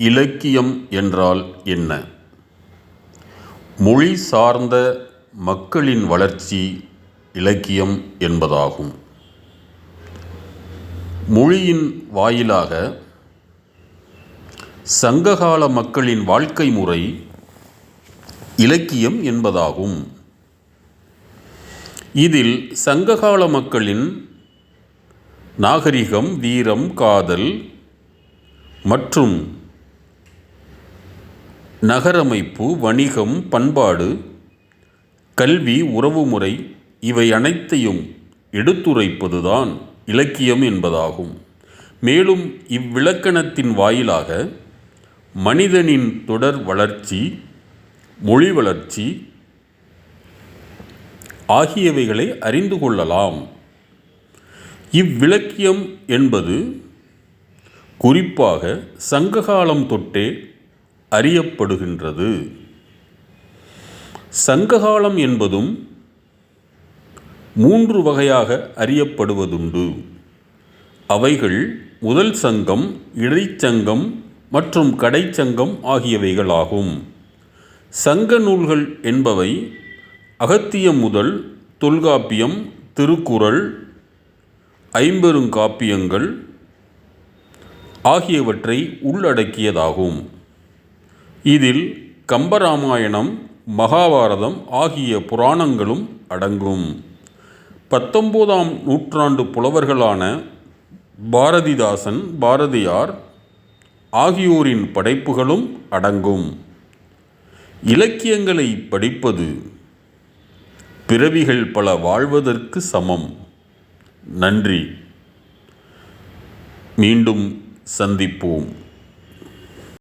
இலக்கியம் என்றால் என்ன? மொழி சார்ந்த மக்களின் வளர்ச்சி இலக்கியம் என்பதாகும். மொழியின் வாயிலாக சங்ககால மக்களின் வாழ்க்கை முறை இலக்கியம் என்பதாகும். இதில் சங்ககால மக்களின் நாகரிகம் வீரம் காதல் மற்றும் நகரமைப்பு வணிகம் பண்பாடு கல்வி உறவுமுறை இவை அனைத்தையும் எடுத்துரைப்பதுதான் இலக்கியம் என்பதாகும். மேலும் இவ்விலக்கணத்தின் வாயிலாக மனிதனின் தொடர் வளர்ச்சி மொழி வளர்ச்சி ஆகியவைகளை அறிந்து கொள்ளலாம். இவ்விலக்கியம் என்பது குறிப்பாக சங்ககாலம் தொட்டே அறியப்படுகின்றது. சங்ககாலம் என்பதும் மூன்று வகையாக அறியப்படுவதுண்டு. அவைகள் முதல் சங்கம் இடைச்சங்கம் மற்றும் கடைச்சங்கம் ஆகியவைகளாகும். சங்க நூல்கள் என்பவை அகத்தியம் முதல் தொல்காப்பியம் திருக்குறள் ஐம்பெருங்காப்பியங்கள் ஆகியவற்றை உள்ளடக்கியதாகும். இதில் கம்பராமாயணம் மகாபாரதம் ஆகிய புராணங்களும் அடங்கும். பத்தொம்போதாம் நூற்றாண்டு புலவர்களான பாரதிதாசன் பாரதியார் ஆகியோரின் படைப்புகளும் அடங்கும். இலக்கியங்களை படிப்பது பிறவிகள் பல வாழ்வதற்கு சமம். நன்றி. மீண்டும் சந்திப்போம்.